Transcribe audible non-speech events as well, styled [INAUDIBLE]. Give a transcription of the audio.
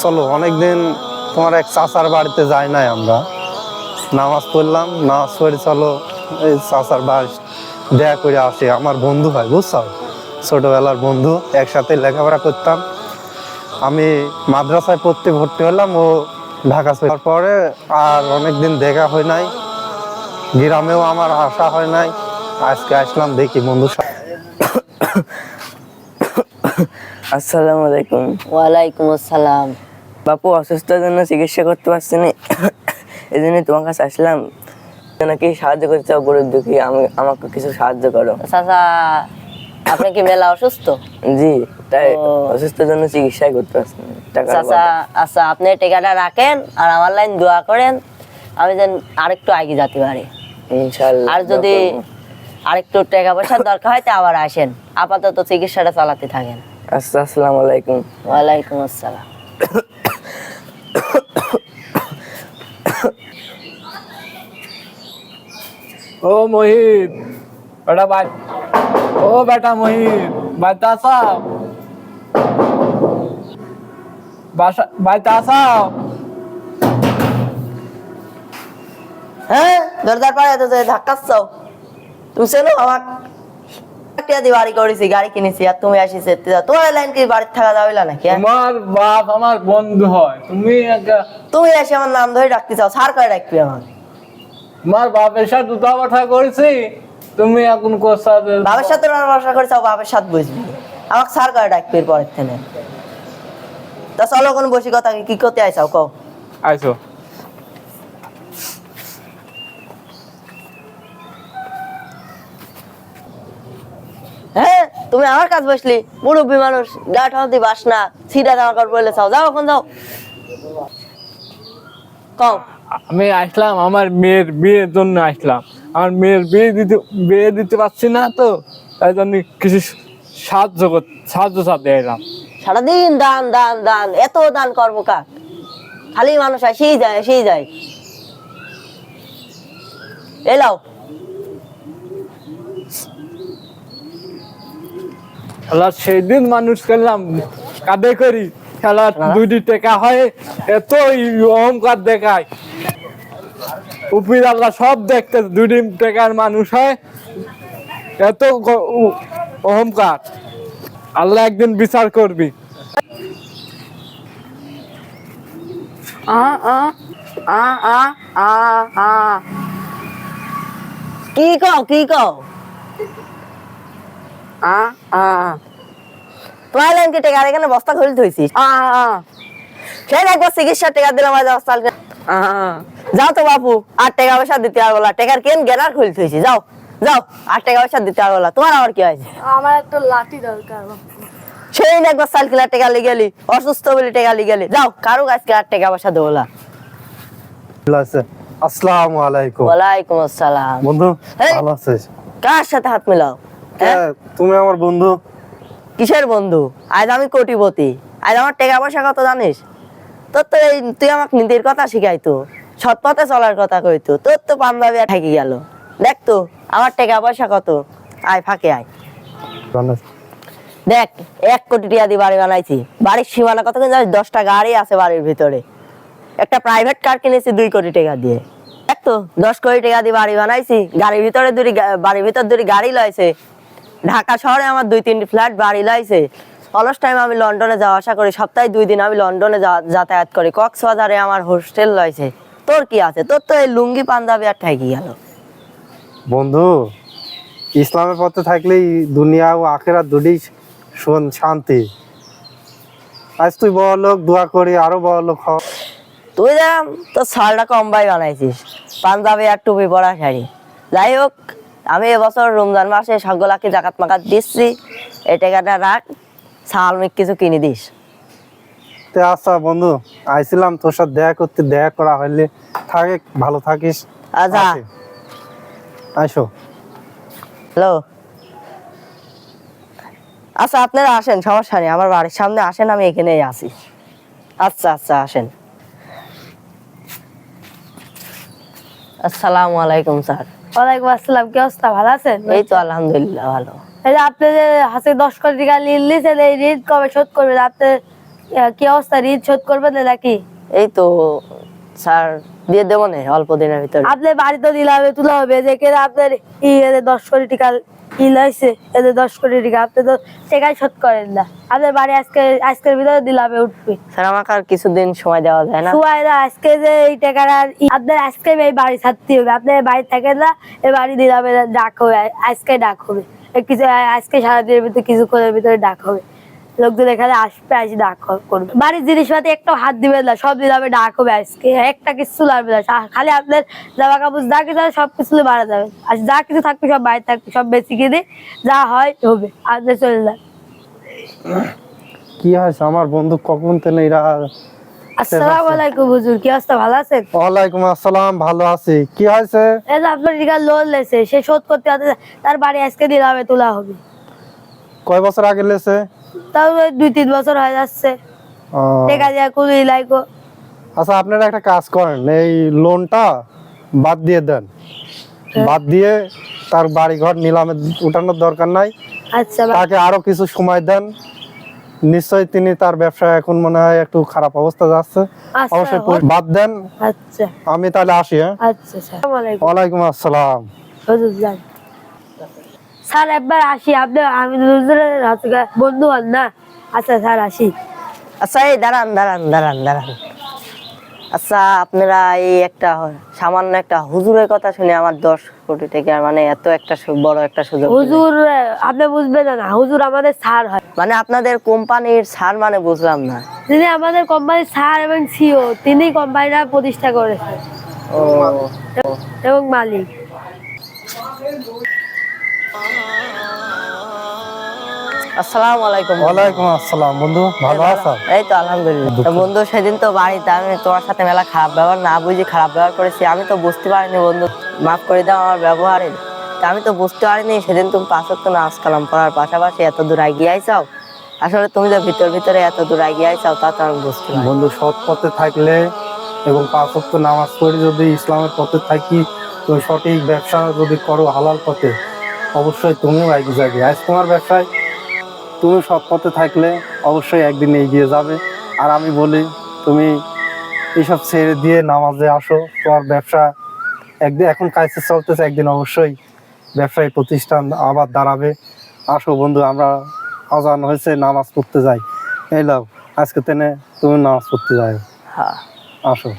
চলো অনেকদিন তোমার এক চাচার বাড়িতে যাই নাই আমরা। নামাজ পড়লাম নামাজ পড়ে চলো এই চাচার বাড়ি দেখা করে আসি। আমার বন্ধু ভাই বুঝছ? ছোটবেলার বন্ধু একসাথে লেখাপড়া করতাম। আমি মাদ্রাসায় পড়তে ভর্তি হলাম ও ঢাকা চলে পরে আর অনেকদিন দেখা হয় নাই। গ্রামেও আমার আশা হয় নাই। আজকে আসলাম দেখি বন্ধু [COUGHS] আসসালামু আলাইকুম। ওয়ালাইকুম আসসালাম। বাপু অসুস্থতার জন্য চিকিৎসা করতে পারছি না এই জন্য তোমার কাছে আসলাম। নাকি সাহায্য করতে চাও গরিব দুঃখী? আমি আমাকে কিছু সাহায্য করো। চাচা আপনি কি মেলা অসুস্থ? জি তাই অসুস্থতার জন্য চিকিৎসাই করতে পারছি না। চাচা আচ্ছা আপনি টিকাটা রাখেন আর আমার লাইন দোয়া করেন। আমি যেন আরেকটু আগে যেতে পারি। ইনশাআল্লাহ আর যদি আরেকটু টাকা পয়সার দরকার হয় তা আবার আসেন। আপাতত চিকিৎসাটা চালাতে থাকেন। আচ্ছা আসসালামু আলাইকুম। ওয়ালাইকুম আসসালাম। ও মোহিত বেটা বাই ও বেটা মোহিত বাড়িতে আসাও বাসা বাড়িতে আসাও হ্যাঁ দরজার পাড়ে তো যে ধাক্কাচ্ছ তুমি চেনো আমার টিয়া দিয়ে বাড়ি করেছি গাড়ি কিনেছি আর তুমি আসিস তোমার লাইন কি বাড়িতে থাকা যাবে না নাকি হ্যাঁ? তোমার বাপ আমার বন্ধু হয়। তুমি তুমি এসে আমার নাম ধরে ডাকতে চাও সার করে ডাকবি আমার তোমার বাপের সাথে দুটা কথা করেছি তুমি এখন কোসা বাবার সাথে আমার ভরসা করে চাও বাবার সাথে বুঝবি। আমাকে সার করে ডাকবি এর পরের থেকে তা চলো কোন বসি কথা কি করতে আইসাও কও। আইসো হ্যাঁ তুমি আমার কাজ বসলি মুরব্বী মানুষ গা ঠান্তি বাসনা সিধা জামা কাপড় পরলে চাও। যাও এখন যাও। কও। আমি আসলাম আমার মেয়ের বিয়ের জন্য আসলাম। আমার মেয়ের বিয়ে দিতে বিয়ে দিতে পারছি না তো তাই জন্য কিছু সাহায্য সাহায্য সাথে এলাম। সারাদিন দান দান দান এত দান করব কাক খালি মানুষ আসেই যায় এসেই যায়। এলাও। সেই দিন মানুষ করলাম কাঁদে করি। খেলা দুইটি টেকা হয় এত অহংকার দেখায়। উপির আল্লাহ সব দেখতে দুইটি টেকার মানুষ হয় এত অহংকার। আল্লাহ একদিন বিচার করবি। কি কও কি কও? আ আ। তোমার লাইন কেটে গাড়ি বস্তা খুলে থইছিস? সেই একবার চিকিৎসা টাকা দিলাম আজ হসপিটাল। যাও তো বাপু আর টাকা পয়সা দিতে পারব না। টাকার কেন গেনার খুলে থইছি যাও যাও আর টাকা পয়সা দিতে পারব না। তোমার আবার কি হয়েছে? আমার একটা লাঠি দরকার সেই না একবার টাকা গেলি অসুস্থ বলে টাকা লিগে গেলি। যাও কারও আজকে আর টাকা পয়সা দেবো না। আসসালামু আলাইকুম। ওয়ালাইকুম আসসালাম। বন্ধু ভালো আছিস? কার সাথে হাত মেলাও? হ্যাঁ, তুমি আমার বন্ধু? কিসের বন্ধু? আজ আমি কোটিপতি। আজ আমার টাকা পয়সা কত জানিস? তোর তো এই তুই আমাকে নীতির কথা শিখাইতো। সৎ পথে চলার কথা কইতো। তোর তো পাঞ্জাবি আর ঠেকে গেল। দেখ তো আমার টাকা পয়সা কত? আয় ফাঁকে আয়। দেখ এক কোটি টাকা দিয়ে বাড়ি বানাইছি। বাড়ির সীমানা কত কিন্তু জানিস? দশটা গাড়ি আছে বাড়ির ভিতরে। একটা প্রাইভেট কার কিনেছি দুই কোটি টাকা দিয়ে। দেখ তো দশ কোটি টাকা দিয়ে বাড়ি বানাইছি। গাড়ির ভিতরে দুটি বাড়ির ভিতর দুটি গাড়ি লয়েছে। ঢাকা শহরে আমার দুই তিনটি ফ্ল্যাট বাড়ি লয়েছে অলস টাইম আমি লন্ডনে যাওয়া আসা করি সপ্তাহে দুই দিন আমি লন্ডনে যাতায়াত করি। কক্সবাজারে আমার হোস্টেল রয়েছে। তোর কি আছে? তোর তো এই লুঙ্গি পাঞ্জাবি আর ঠেকি গেল। বন্ধু ইসলামের পথে থাকলেই দুনিয়া ও আখেরা দুটি শোন- শান্তি। আজ তুই বড় লোক দোয়া করি আরও বড় লোক হ। তুই যেরকম তোর শালটা কম্বাই বানাইছিস। পাঞ্জাবি আর টুপি পরা শাড়ি। যাই হোক আমি এবছর রমজান মাসে সকলাকে জাকাত মাকাত দিচ্ছি। এই টাকাটা রাখ শাল কিছু কিনে দিস। তে আচ্ছা বন্ধু আইছিলাম তোর সাথে দেখা করতে দেখা করা হইলে থাকে ভালো থাকিস। আচ্ছা। আসি। হ্যালো। আচ্ছা আপনারা আসেন সমস্যা নেই আমার বাড়ির সামনে আসেন আমি এখানেই আছি। আচ্ছা আচ্ছা আসেন। আসসালামু আলাইকুম স্যার। ওয়ালাইকুম আসসালাম কি অবস্থা? ভালো আছেন? এই তো আলহামদুলিল্লাহ ভালো। এই যে আপনি যে হাতে দশ কোটি টাকা ঋণ নিয়েছেন এই ঋণ কবে শোধ করবেন? আপনি কি অবস্থা? ঋণ শোধ করবেন নাকি? এই তো স্যার দিয়ে দেবো না অল্প দিনের ভিতরে। আপনার বাড়িতে দিলে হবে তুলা হবে যে আপনার দশ কোটি টাকা লাইছে এদের দশ কোটি টাকা আপনি তো টাকাই শোধ করেন না। আপনার বাড়ি আজকে আজকের ভিতরে দিলামে উঠবে। স্যার আমাকে আর কিছুদিন সময় দেওয়া যায় না। সুয়াইরা আজকে যে এই টাকাটা আপনার আজকে এই বাড়ি ছাড়তে হবে। আপনার বাড়ি থাকে না এই বাড়ি দিলামে ডাক হবে আজকে ডাক হবে। কিছু আজকে সারাদিনের ভিতরে কিছুক্ষণের ভিতরে ডাক হবে। লোকজন এখানে আসবে আসে ডাক করবে। বাড়ির জিনিসপাতি একটু হাত দিবে না সব দিলে হবে ডাক হবে আজকে। একটা কিছু লাগবে না খালি আপনার জামা কাপড় যা কিছু সব কিছু মারা যাবে আর যা কিছু থাকবে সব বাইরে থাকবে সব বেশি কিনে যা হয় হবে আপনি চলে যান। কি হয়েছে? আমার বন্ধু কখন থেকে এরা আসসালামু আলাইকুম হুজুর কি অবস্থা? ভালো আছেন? ওয়ালাইকুম আসসালাম ভালো আছি। কি হয়েছে? এই যে আপনার টিকা লোন লেছে সে শোধ করতে তার বাড়ি আজকে দিলে হবে তোলা হবে। কয় বছর আগে লেছে? তাও দুই তিন বছর হয়ে যাচ্ছে। ও, টেকা দিয়া কুলি লাইকো আচ্ছা আপনারা একটা কাজ করেন এই লোনটা বাদ দিয়ে দেন। বাদ দিয়ে তার বাড়ি ঘর নিলামে উঠানোর দরকার নাই। আচ্ছা তাকে আরও কিছু সময় দেন। নিশ্চয়ই তিনি তার ব্যবসা এখন মনে হয় একটু খারাপ অবস্থা যাচ্ছে। আচ্ছা, অবশ্যই বাদ দেন। আচ্ছা। আমি তাহলে আসি হ্যাঁ? আচ্ছা স্যার ওয়ালাইকুম আসসালাম। স্যার একবার আসি। আপনি আমি বন্ধু হন না। আচ্ছা স্যার আসি। আচ্ছা এই দাঁড়ান দাঁড়ান দাঁড়ান দাঁড়ান। আচ্ছা আপনারা এই একটা সামান্য একটা হুজুরের কথা শুনে আমার দশ কোটি টাকা মানে এত একটা বড় একটা সুযোগ হুজুর আপনি বুঝবেন না হুজুর আমাদের স্যার হয়। মানে আপনাদের কোম্পানির ছাড় মানে বুঝলাম না। তিনি আমাদের কোম্পানির স্যার এবং সিও তিনি কোম্পানিটা প্রতিষ্ঠা করেছেন। ও। এবং মালিক। আসসালামু আলাইকুম। ওয়ালাইকুম আসসালাম বন্ধু ভালো আছো? এই তো আলহামদুলিল্লাহ। তো বন্ধু সেদিন তো বাড়িতে আমি তোমার সাথে মেলা খারাপ ব্যবহার না বুঝি খারাপ ব্যবহার করেছি। আমি তো বুঝতে পারিনি বন্ধু মাফ করে দাও আমার ব্যবহারে আমি তো বুঝতে পারিনি সেদিন তুমি পাঁচ তো নাচ কালাম পড়ার পাশাপাশি এত দূর এগিয়ে আইসাও আসলে তুমি যে ভিতর ভিতরে এত দূর এগিয়ে আইসাও তা তো আমি বুঝতে পারি বন্ধু সৎ পথে থাকলে এবং পাঁচ নামাজ পড়ে যদি ইসলামের পথে থাকি তুমি সঠিক ব্যবসা যদি করো হালাল পথে অবশ্যই তুমিও এগিয়ে যাবে আজ তোমার ব্যবসায় তুমি সৎ পথে থাকলে অবশ্যই একদিন এগিয়ে যাবে। আর আমি বলি তুমি এইসব ছেড়ে দিয়ে নামাজে আসো। তোমার ব্যবসা একদিন এখন কাজে চলতেছে একদিন অবশ্যই ব্যবসায়ী প্রতিষ্ঠান আবার দাঁড়াবে। আসো বন্ধু আমরা আজান হয়েছে নামাজ পড়তে যাই। এই লাও আজকে তেনে তুমি নামাজ পড়তে যাও। হ্যাঁ। আসো।